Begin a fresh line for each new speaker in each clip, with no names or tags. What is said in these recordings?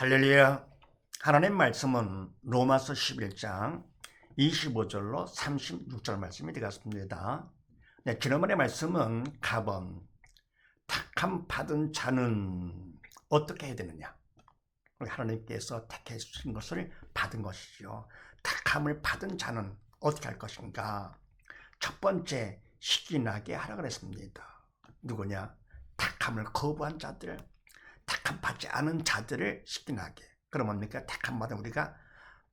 할렐루야. 하나님 말씀은 로마서 11장 25절로 36절 말씀이 되겠습니다. 네, 지난번의 말씀은 가번 택함 받은 자는 어떻게 해야 되느냐? 하나님께서 택해 주신 것을 받은 것이죠. 택함을 받은 자는 어떻게 할 것인가? 첫 번째 시기나게 하라 그랬습니다. 누구냐? 택함을 거부한 자들, 택함 받지 않은 자들을 시기나게. 그럼 뭡니까? 택함 받은 우리가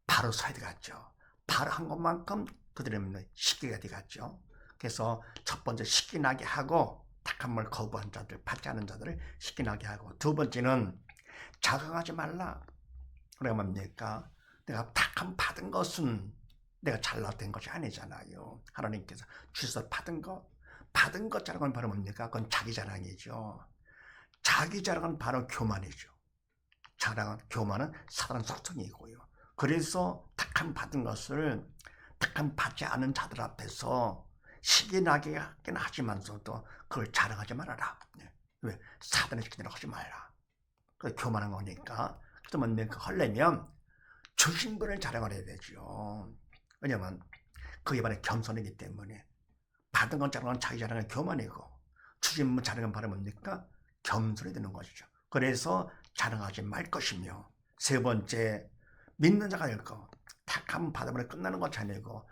바로 서야 되겠죠. 바로 한 것만큼 그들의 시기가 되겠죠. 그래서 첫 번째 시기나게 하고 택함을 거부한 자들, 받지 않은 자들을 시기나게 하고 두 번째는 자각하지 말라. 그러면 뭡니까? 내가 택함 받은 것은 내가 잘났된 것이 아니잖아요. 하나님께서 주셔서 받은 것, 받은 것 자랑은 바로 뭡니까? 그건 자기 자랑이죠. 자기 자랑은 바로 교만이죠. 자랑은 교만은 사단 속성이고요. 그래서 택함 받은 것을 택함 받지 않은 자들 앞에서 시기 나게 하긴 하지만서도 그걸 자랑하지 말아라. 네. 왜? 사단의 시키는 하지 말라. 그 교만한 거니까. 그러면 내가 하려면 주신 분을 자랑을 해야 되죠. 왜냐면 그게 바로 겸손이기 때문에 받은 건 자랑은 자기 자랑은 교만이고 주신 분 자랑은 바로 뭡니까? 겸손이 되는 것이죠. 그래서 자랑하지 말 것이며 세 번째 믿는 자가 될 것. 택함 받으면 끝나는 것이 아니고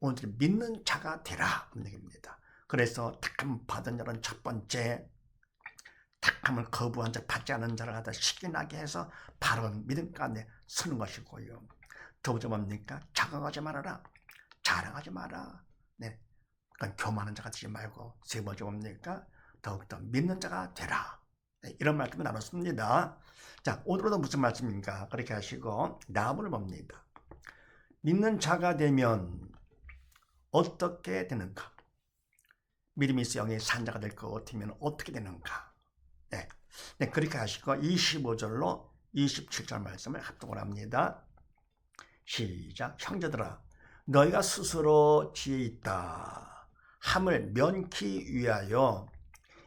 오늘 믿는 자가 되라 하는 얘기입니다. 그래서 택함 받은 자는 첫 번째 택함을 거부한 자 받지 않은 자를 갖다 시기나게 해서 바로 믿음 가운데 서는 것이고요. 두 번째 뭡니까? 자각하지 말아라. 자랑하지 마라. 네. 그러니까 교만한 자가 되지 말고 세 번째 뭡니까? 더욱더 믿는 자가 되라. 네, 이런 말씀을 나눴습니다. 자, 오늘은 무슨 말씀인가? 그렇게 하시고 나무를 봅니다. 믿는 자가 되면 어떻게 되는가? 믿음이 있어 영의 산자가 될 것 같으면 어떻게 되는가? 네. 네, 그렇게 하시고 25절로 27절 말씀을 합동을 합니다. 시작. 형제들아, 너희가 스스로 지혜 있다. 함을 면키 위하여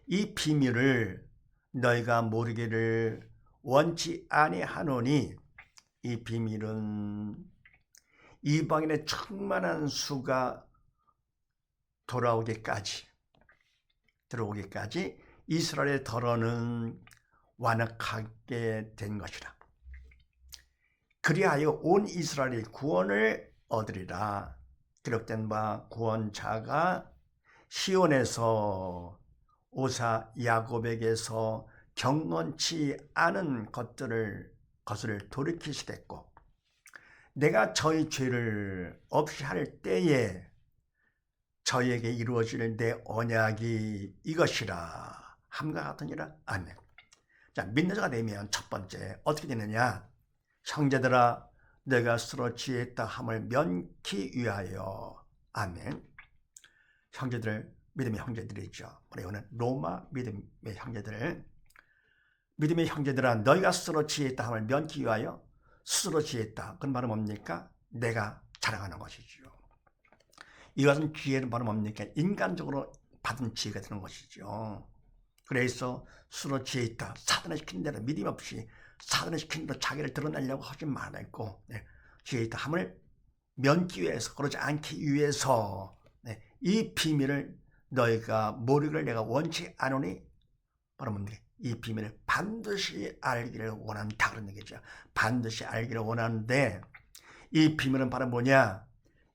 이 비밀을 너희가 모르기를 원치 아니하노니 이 비밀은 이방인의 충만한 수가 돌아오기까지 들어오기까지 이스라엘의 덜어는 완악하게 된 것이라. 그리하여 온 이스라엘이 구원을 얻으리라. 기록된 바 구원자가 시온에서 오사 야곱에게서 경건치 않은 것들을 것을 돌이키시겠고 내가 저희 죄를 없이 할 때에 저에게 이루어질 내 언약이 이것이라 함과 같으니라 아멘. 자 믿는 자가 되면 첫 번째 어떻게 되느냐 형제들아 내가 스스로 지혜있다 함을 면키 위하여 아멘. 형제들 믿음의 형제들이죠. 오늘 로마 믿음의 형제들 믿음의 형제들아 너희가 스스로 지혜있다 함을 면키 위하여 스스로 지혜있다. 그건 바로 뭡니까? 내가 자랑하는 것이죠. 이것은 지혜는 바로 뭡니까? 인간적으로 받은 지혜가 되는 것이죠. 그래서 스스로 지혜있다. 사단을 시킨 대로 믿음 없이 사단을 시킨 대로 자기를 드러내려고 하지 말았고 네. 지혜있다 함을 면기 위해서 그러지 않기 위해서 네. 이 비밀을 너희가 모르기를 내가 원치 않으니 바로 뭡니까? 이 비밀을 반드시 알기를 원한다 그런 얘기죠. 반드시 알기를 원하는데 이 비밀은 바로 뭐냐?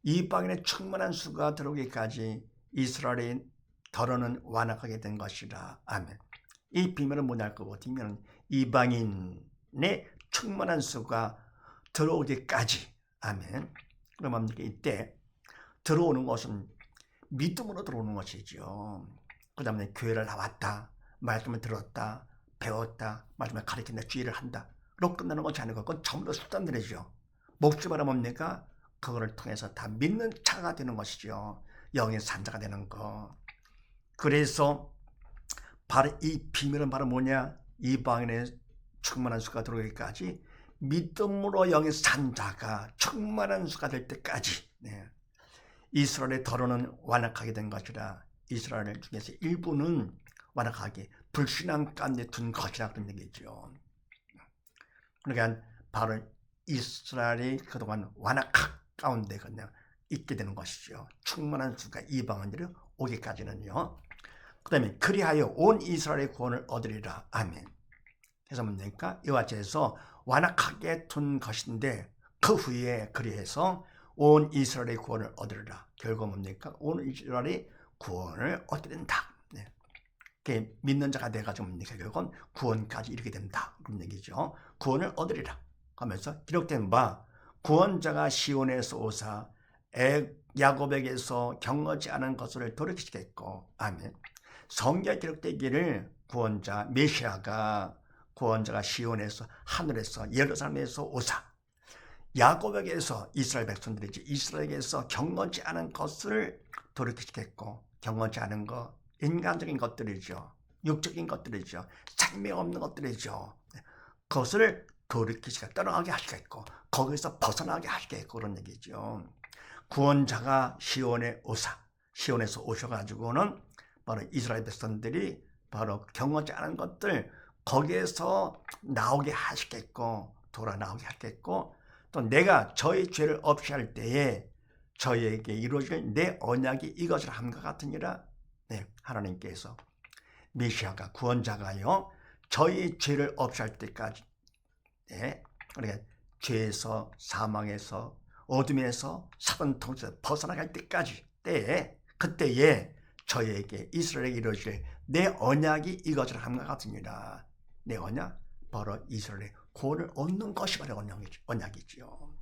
이방인의 충만한 수가 들어오기까지 이스라엘이 덜어는 완악하게 된 것이라. 아멘. 이 비밀은 뭐냐 할 거고 뒷면은 이방인의 충만한 수가 들어오기까지. 아멘. 그러면 이때 들어오는 것은 믿음으로 들어오는 것이죠. 그 다음에 교회를 나왔다. 말씀을 들었다. 배웠다. 말씀을 가르친다. 주의를 한다. 로 끝나는 것이 아니고 그건 전부 다 수단들이죠. 바로 뭡니까? 그거를 통해서 다 믿는 자가 되는 것이죠. 영의 산자가 되는 거. 그래서 바로 이 비밀은 바로 뭐냐? 이방인의 충만한 수가 들어오기까지 믿음으로 영의 산자가 충만한 수가 될 때까지 네. 이스라엘의 덜어는 완악하게 된 것이라 이스라엘 중에서 일부는 완악하게 불신앙 가운데 둔 것이라 그런 얘기죠. 그러니까 바로 이스라엘이 그동안 완악 가운데 그냥 있게 되는 것이죠. 충만한 수가 이방인들이 오기까지는요. 그 다음에 그리하여 온 이스라엘의 구원을 얻으리라. 아멘. 그래서 뭡니까? 이와 해서 완악하게 둔 것인데 그 후에 그리해서 온 이스라엘의 구원을 얻으리라. 결국 뭡니까? 온 이스라엘이 구원을 얻게 된다. 네. 믿는 자가 돼가지고 뭡니까? 결국은 구원까지 이르게 된다. 그런 얘기죠. 구원을 얻으리라. 하면서 기록된 바 구원자가 시온에서 오사 애 야곱에게서 경허지 않은 것을 돌이키시겠고 아멘. 성경 기록되기를 구원자 메시아가 구원자가 시온에서 하늘에서 예루살렘에서 오사 야곱에게서 이스라엘 백성들이지 이스라엘에게서 경건치 않은 것을 돌이키시겠고 경건치 않은 것 인간적인 것들이죠. 육적인 것들이죠. 생명 없는 것들이죠. 그것을 돌이키시가 떠나게 하시겠고 거기서 벗어나게 하시겠고 그런 얘기죠. 구원자가 시온에 오사 시온에서 오셔가지고는 바로 이스라엘 백성들이 바로 경험하지 않은 것들 거기에서 나오게 하시겠고 돌아 나오게 하겠고 또 내가 저희 죄를 없이 할 때에 저희에게 이루어질 내 언약이 이것을 함과 같으니라. 네, 하나님께서 메시아가 구원자가요 저희 죄를 없이 할 때까지 네, 그러니까 죄에서 사망에서 어둠에서 사단 통에서 벗어나갈 때까지 때에 그때에 저희에게 이스라엘에게 이루어질 내 언약이 이것을 함과 같으니라. 내 언약? 바로 이스라엘의 구원을 얻는 것이 바로 언약이지요.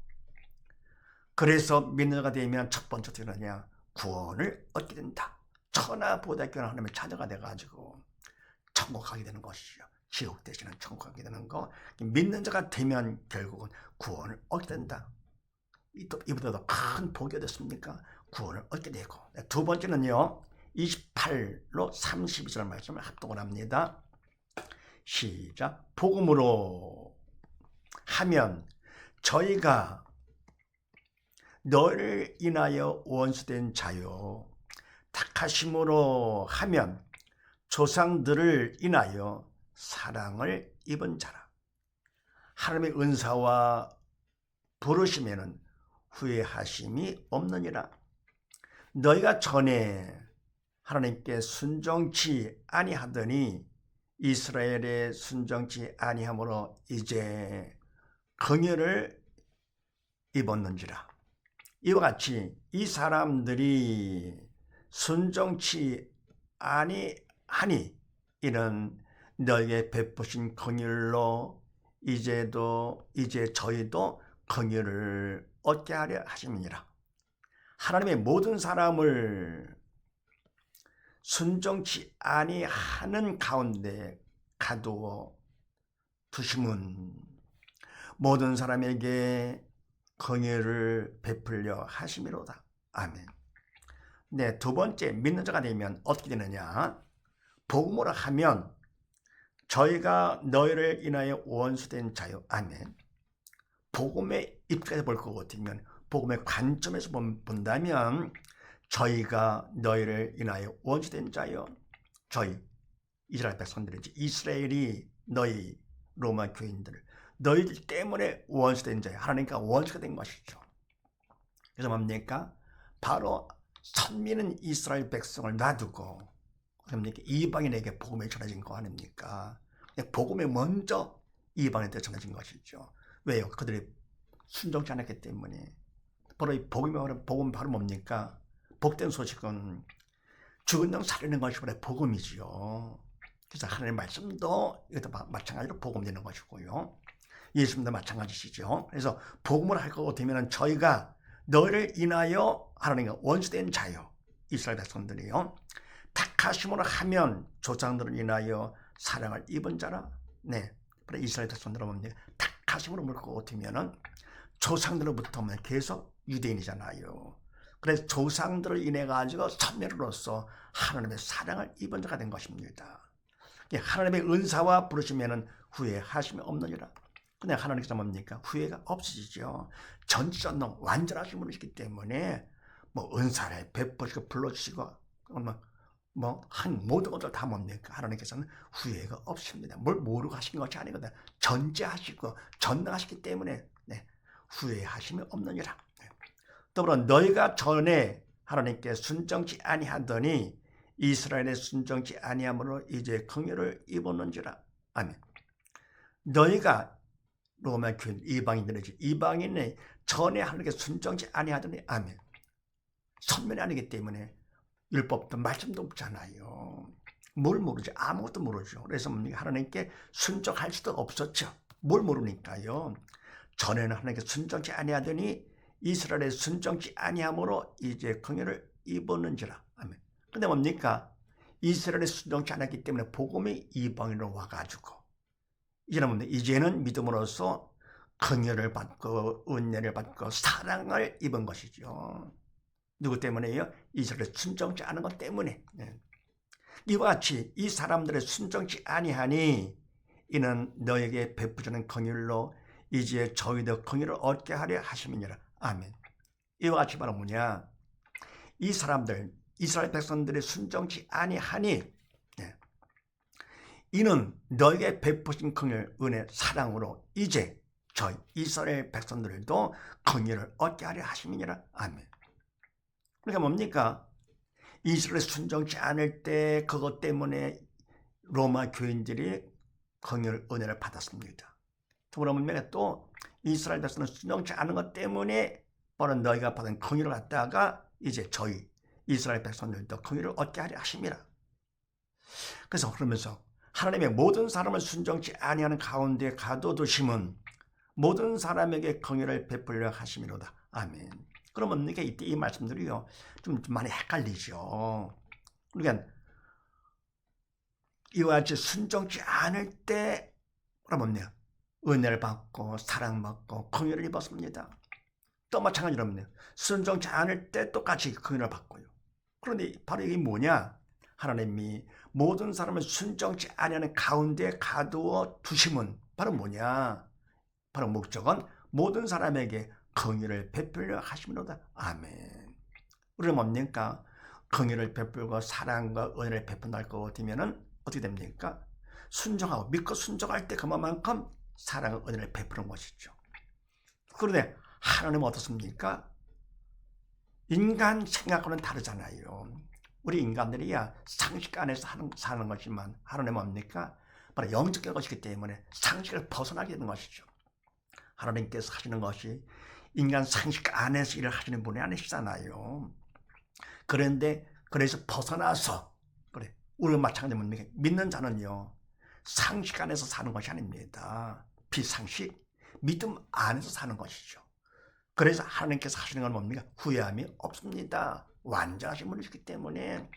그래서 믿는 자가 되면 첫 번째 하냐 구원을 얻게 된다. 천하보다 귀한 하나님의 자녀가 돼가지고 천국 가게 되는 것이죠. 지옥 대신은 천국 가게 되는 거. 믿는 자가 되면 결국은 구원을 얻게 된다. 이보다 더 큰 복이 됐습니까? 구원을 얻게 되고. 두 번째는요. 28로 32절 말씀을 합동을 합니다. 시작. 복음으로 하면 저희가 너를 인하여 원수된 자요. 택하심으로 하면 조상들을 인하여 사랑을 입은 자라. 하나님의 은사와 부르시면은 후회하심이 없느니라. 너희가 전에 하나님께 순종치 아니하더니 이스라엘의 순종치 아니함으로 이제 긍휼을 입었는지라. 이와 같이 이 사람들이 순종치 아니하니 이는 너에게 베푸신 긍휼로 이제도 이제 저희도 긍휼을 얻게 하려 하심이니라. 하나님의 모든 사람을 순종치 아니하는 가운데 가두어 두심은 모든 사람에게 긍휼을 베풀려 하심이로다. 아멘. 네, 두 번째 믿는 자가 되면 어떻게 되느냐? 복음으로 하면 저희가 너희를 인하여 원수된 자요. 아멘. 복음의 입장에서 볼것 같으면 복음의 관점에서 본다면 저희가 너희를 인하여 원수된 자여 저희 이스라엘 백성들이지 이스라엘이 너희 로마 교인들 너희들 때문에 원수된 자여 하나님과 원수가 된 것이죠. 그래서 뭡니까? 바로 선민은 이스라엘 백성을 놔두고 그럽니까? 이방인에게 복음이 전해진 거 아닙니까? 복음이 먼저 이방인한테 전해진 것이죠. 왜요? 그들이 순종치 않았기 때문에 바로 이 복음이 복음 바로 뭡니까? 복된 소식은 죽은 영 살리는 것이 원래 복음이지요. 그래서 하나님의 말씀도 이것도 마찬가지로 복음되는 것이고요. 예수님도 마찬가지시죠. 그래서 복음을 할 거고 되면 저희가 너를 인하여 하나님과 원수된 자요. 이스라엘 백성들이요. 택하심으로 하면 조상들을 인하여 사랑을 입은 자라. 네. 이스라엘 백성들은 뭡니까? 택하심으로 물고 같으면은 조상들로부터 계속 유대인이잖아요. 그래서 조상들을 인해 가지고 선멸로서 하나님의 사랑을 입은 자가 된 것입니다. 하나님의 은사와 부르시면은 후회하심이 없느니라. 그냥 하나님께서 뭡니까? 후회가 없으시죠. 전지전능 완전하신 분이시기 때문에 뭐 은사를 베푸시고 불러주시고 뭐뭐한 모든 것들 다 뭡니까? 하나님께서는 후회가 없습니다. 뭘 모르고 하신 것이 아니거든. 전제하시고 전능하시기 때문에 네, 후회하심이 없느니라. 네. 더불어 너희가 전에 하나님께 순정치 아니하더니 이스라엘의 순정치 아니함으로 이제 긍휼을 입었는지라. 아멘. 너희가 로마 교인 이방인들이지 이방인의 전에 하나님께 순정치 아니하더니 아멘. 선면이 아니기 때문에 율법도 말씀도 없잖아요. 뭘 모르지? 아무것도 모르죠. 그래서 뭡니까? 하나님께 순종할 수도 없었죠. 뭘 모르니까요. 전에는 하나님께 순종치 아니하더니 이스라엘의 순종치 아니함으로 이제 긍휼을 입었는지라. 아멘. 근데 뭡니까? 이스라엘의 순종치 않았기 때문에 복음이 이방인으로 와가지고 뭡니까? 이제는 믿음으로써 긍휼을 받고 은혜를 받고 사랑을 입은 것이죠. 누구 때문에요? 이스라엘 순종치 않은 것 때문에. 네. 이와 같이 이 사람들의 순종치 아니하니 이는 너에게 베푸주는 긍휼로 이제 저희도 긍휼을 얻게 하려 하심이니라. 아멘. 이와 같이 바로 뭐냐? 이 사람들 이스라엘 백성들의 순종치 아니하니 네. 이는 너에게 베푸신 긍휼 은혜 사랑으로 이제 저희 이스라엘 백성들도 긍휼을 얻게 하려 하심이니라. 아멘. 그러니까 뭡니까? 이스라엘 순종치 않을 때 그것 때문에 로마 교인들이 긍휼 은혜를 받았습니다. 그러면 또 이스라엘 백성은 순종치 않은 것 때문에 바로 너희가 받은 긍휼을 갖다가 이제 저희 이스라엘 백성들도 긍휼을 얻게 하려 하심이라. 그래서 그러면서 하나님의 모든 사람을 순종치 아니하는 가운데 가둬두심은 모든 사람에게 긍휼을 베풀려 하심이로다. 아멘. 그러면 이게 이때 이 말씀들이요 좀 많이 헷갈리죠. 그러니까 이와 같이 순종치 않을 때 그러면 뭐냐 은혜를 받고 사랑받고 긍휼을 입었습니다. 또 마찬가지로 뭐냐 순종치 않을 때 똑같이 긍휼을 받고요. 그런데 바로 이게 뭐냐 하나님이 모든 사람을 순종치 아니하는 가운데 가두어 두심은 바로 뭐냐 바로 목적은 모든 사람에게 긍휼을 베풀려 하심이로다. 아멘. 우리는 뭡니까? 긍휼을 베풀고 사랑과 은혜를 베푼다 거 같으면은 어떻게 됩니까? 순종하고 믿고 순종할 때 그만큼 사랑과 은혜를 베푸는 것이죠. 그런데 하나님은 어떻습니까? 인간 생각과는 다르잖아요. 우리 인간들이야 상식 안에서 하는, 사는 것이지만 하나님은 뭡니까? 바로 영적인 것이기 때문에 상식을 벗어나게 되는 것이죠. 하나님께서 하시는 것이 인간 상식 안에서 일을 하시는 분이 아니시잖아요. 그런데 그래서 벗어나서 그래 우리 마찬가지입니다. 믿는 자는요 상식 안에서 사는 것이 아닙니다. 비상식 믿음 안에서 사는 것이죠. 그래서 하나님께서 하시는 건 뭡니까? 후회함이 없습니다. 완전하신 분이시기 때문에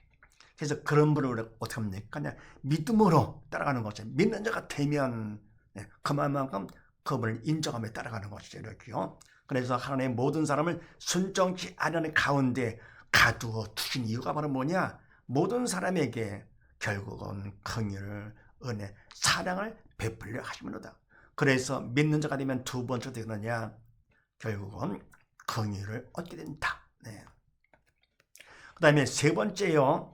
그래서 그런 분을 어떻게 합니까? 그냥 믿음으로 따라가는 거죠. 믿는 자가 되면 네, 그만큼 그분을 인정하며 따라가는 것이죠. 이렇게요. 그래서 하나님의 모든 사람을 순정치 않는 가운데 가두어 두신 이유가 바로 뭐냐? 모든 사람에게 결국은 긍휼, 은혜, 사랑을 베풀려 하시면로다. 그래서 믿는 자가 되면 두 번째 되느냐? 결국은 긍휼을 얻게 된다. 네. 그 다음에 세 번째요.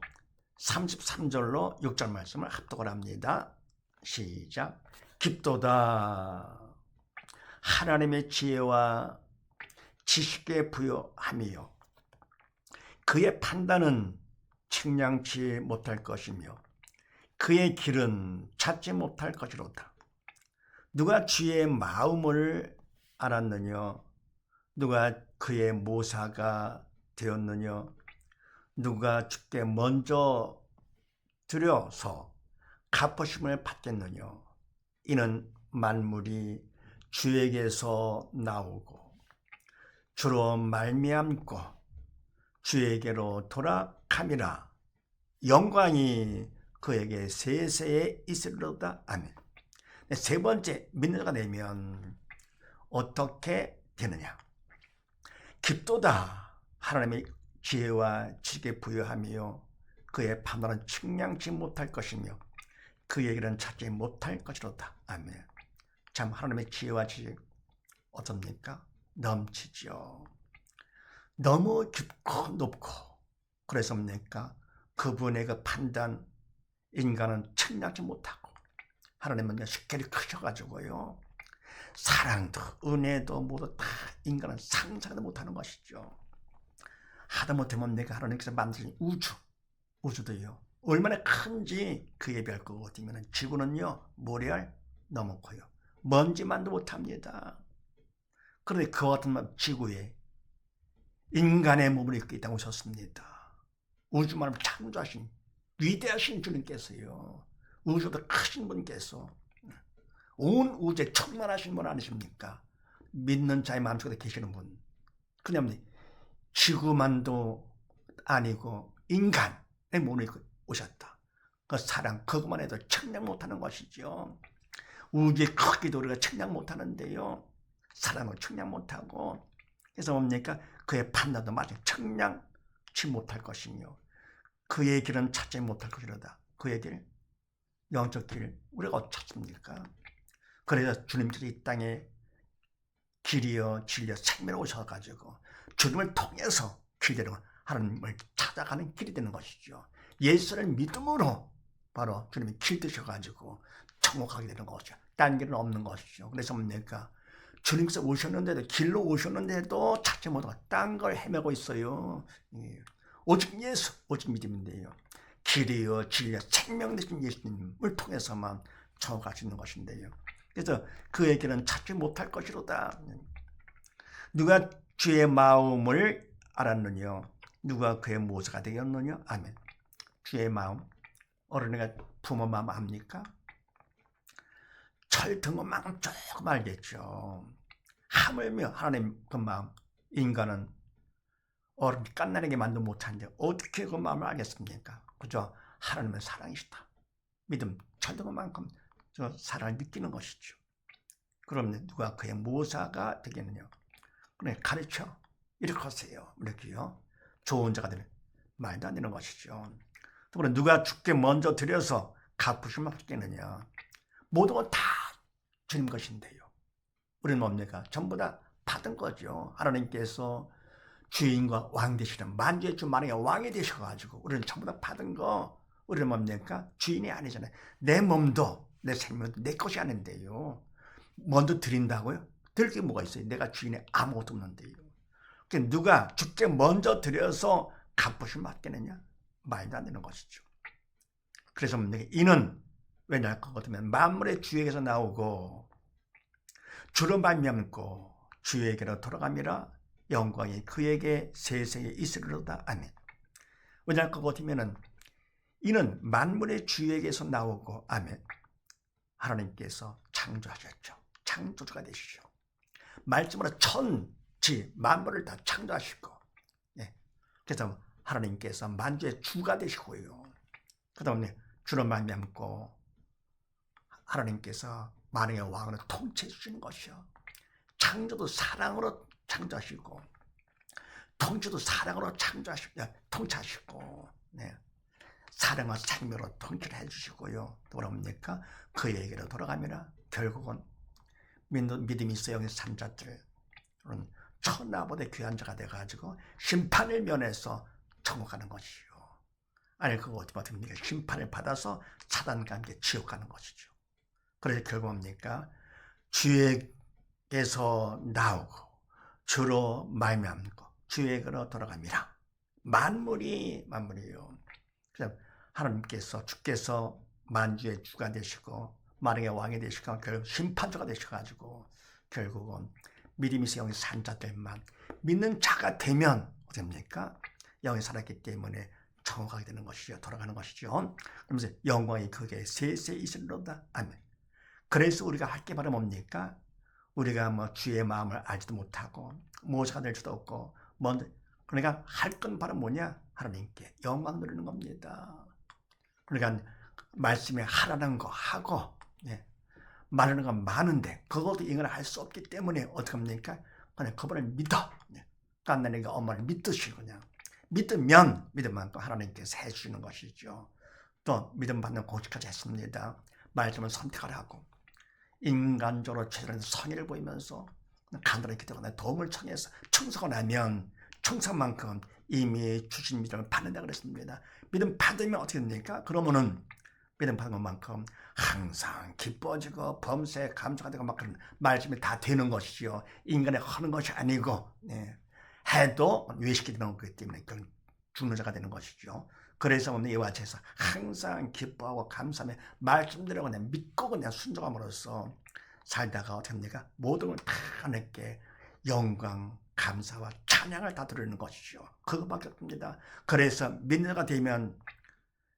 33절로 6절 말씀을 합독을 합니다. 시작. 깊도다. 하나님의 지혜와 지식에 부여함이요. 그의 판단은 측량치 못할 것이며 그의 길은 찾지 못할 것이로다. 누가 주의 마음을 알았느냐? 누가 그의 모사가 되었느냐? 누가 주께 먼저 들여서 갚으심을 받겠느냐? 이는 만물이 주에게서 나오고 주로 말미암고 주에게로 돌아감이라 영광이 그에게 세세에 있으리로다 아멘. 세 번째 자가 되면 어떻게 되느냐? 깊도다 하나님의 지혜와 지식에 부여하며 그의 판단은 측량치 못할 것이며 그의 길은 찾지 못할 것이로다. 아멘. 참 하나님의 지혜와 지식 어떻습니까? 넘치죠. 너무 깊고 높고 그래서 뭡니까? 그분의 그 판단 인간은 책략지 못하고 하나님은 식결이 크셔가지고요 사랑도 은혜도 모두 다 인간은 상상도 못하는 것이죠. 하다못하면 내가 하나님께서 만드신 우주 우주도요. 얼마나 큰지 그에 비할 것 같으면 지구는요 모래알 커요. 먼지만도 못합니다. 그런데 그와 같은 지구에 인간의 몸을 입고 있다고 하셨습니다. 우주만을 창조하신 위대하신 주님께서요. 우주도 크신 분께서 온 우주에 충만하신 분 아니십니까? 믿는 자의 마음속에 계시는 분. 그냥 지구만도 아니고 인간의 몸을 입고 오셨다. 그 사랑 그것만 해도 청량 못하는 것이죠. 우주의 크기도 우리가 청량 못하는데요. 사랑을 청량 못하고 그래서 뭡니까? 그의 판단도 마치 청량치 못할 것이며 그의 길은 찾지 못할 것이로다. 그의 길, 영적 길, 우리가 어떻게 찾습니까? 그래서 주님께서 이 땅에 길이여 진리여 생명을 오셔가지고 주님을 통해서 길되는 하나님을 찾아가는 길이 되는 것이죠. 예수를 믿음으로 바로 주님이 길 되셔가지고 천국하게 되는 것이죠. 딴 길은 없는 것이죠. 그래서 뭡니까? 주님께서 오셨는데도 길로 오셨는데도 찾지 못하고 딴 걸 헤매고 있어요. 예. 오직 예수, 오직 믿음인데요. 길이요, 진리요, 생명 되신 예수님을 통해서만 저어갈 수 있는 것인데요. 그래서 그에게는 찾지 못할 것이로다. 누가 주의 마음을 알았느냐? 누가 그의 모사가 되었느냐? 아멘. 주의 마음. 어른이가 부모 마음 압니까? 철등만큼 조금 알겠죠. 하물며 하나님 그 마음, 인간은 어른 깐나게 만도 못하는데 어떻게 그 마음을 알겠습니까? 그죠? 하나님은 사랑이시다. 믿음 철등만큼 저 사랑을 느끼는 것이죠. 그럼 누가 그의 모사가 되겠느냐? 그래 가르쳐 이렇게 하세요. 이렇게요. 좋은 자가 되는 말도 안 되는 것이죠. 또 누가 죽게 먼저 들여서 갚으시면 받겠느냐? 모든 건 다 주님 것인데요. 우리는 뭡니까? 전부 다 받은 거죠. 하나님께서 주인과 왕 되시는 만주의 주 만왕의 왕이 되셔가지고 우리는 전부 다 받은 거 우리는 뭡니까? 주인이 아니잖아요. 내 몸도 내 생명도 내 것이 아닌데요. 먼저 드린다고요? 드릴 게 뭐가 있어요? 내가 주인이 아무것도 없는데요. 그러니까 누가 죽게 먼저 드려서 갚으시면 맞겠느냐? 말도 안 되는 것이죠. 그래서? 이는 왜냐 할 것같으면 만물의 주에게서 나오고 주로 말미암고 주에게로 돌아갑니다. 영광이 그에게 세세에 있으리로다. 아멘. 왜냐할 것 같으면은 이는 만물의 주에게서 나오고 아멘. 하나님께서 창조하셨죠. 창조주가 되시죠. 말씀으로 천지 만물을 다 창조하시고 예. 그래서 하나님께서 만주의 주가 되시고요. 그 다음에 주로 말미암고 하나님께서 만왕의 왕으로 통치해 주시는 것이요. 창조도 사랑으로 창조하시고 통치도 사랑으로 창조하시고 통치하시고 네. 사랑과 생명으로 통치를 해주시고요. 돌아옵니까? 그에게로 돌아가면 결국은 믿음 있어 영의 산자들은 천하보다 귀한 자가 돼가지고 심판을 면해서 천국 가는 것이요. 아니 그거 어떻게 받습니까? 심판을 받아서 차단과 함께 지옥 가는 것이죠. 그래서 결국 뭡니까? 주에게서 나오고 주로 말미암고 주에게로 돌아갑니다. 만물이 만물이요. 그래서 하나님께서 주께서 만주의 주가 되시고 만왕의 왕이 되시고 결국 심판자가 되셔가지고 결국은 믿음이 있어 영의 산자들만 믿는 자가 되면 어떻습니까? 영이 살았기 때문에 정확하게 되는 것이죠. 돌아가는 것이죠. 그러면서 영광이 그게 세세 있으리로다. 아멘. 그래서 우리가 할 게 바로 뭡니까? 우리가 뭐 주의 마음을 알지도 못하고 모사가 될 수도 없고 먼저 그러니까 할 건 바로 뭐냐? 하나님께 영광 누리는 겁니다. 그러니까 말씀에 하라는 거 하고 예. 말하는 건 많은데 그것도 인간을 할수 없기 때문에 어떻게 합니까? 그냥 그분을 믿어. 예. 깐나니가 엄마를 믿듯이 그냥 믿으면 믿음 만큼 하나님께서 해주시는 것이죠. 또 믿음 받는 고집까지 했습니다. 말씀을 선택하라고 인간적으로 최선의 선의를 보이면서 간단하게 되거나 도움을 청해서 청소가 나면 청소만큼 이미 주신 믿음을 받는다 그랬습니다. 믿음 받으면 어떻게 됩니까? 그러면은 믿음 받은 것만큼 항상 기뻐지고 범세 감사가 되고 막 그런 말씀이 다 되는 것이죠. 인간의 하는 것이 아니고 네. 해도 외식이 되는 거기 때문에 그건 죽는 자가 되는 것이죠. 그래서 오늘 이와 같이 해서 항상 기뻐하고 감사하며 말씀대로 그냥 믿고 그냥 순종함으로써 살다가 어떻게 됩니까? 모든 걸 다 하나님께 영광, 감사와 찬양을 다 드리는 것이죠. 그것밖에 없습니다. 그래서 믿는 자가 되면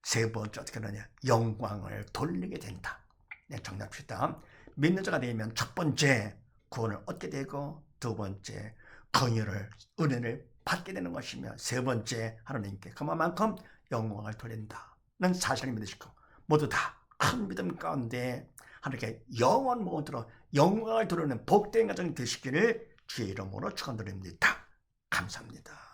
세 번째 어떻게 하느냐? 영광을 돌리게 된다. 네, 정답시다. 믿는 자가 되면 첫 번째 구원을 얻게 되고 두 번째 긍휼을 은혜를 받게 되는 것이며 세 번째 하나님께 그만큼 영광을 돌린다는 사실을 믿으시고 모두 다 큰 믿음 가운데 하나님께 영원 모드로 영광을 돌리는 복된 가정이 되시기를 주의 이름으로 축원드립니다. 감사합니다.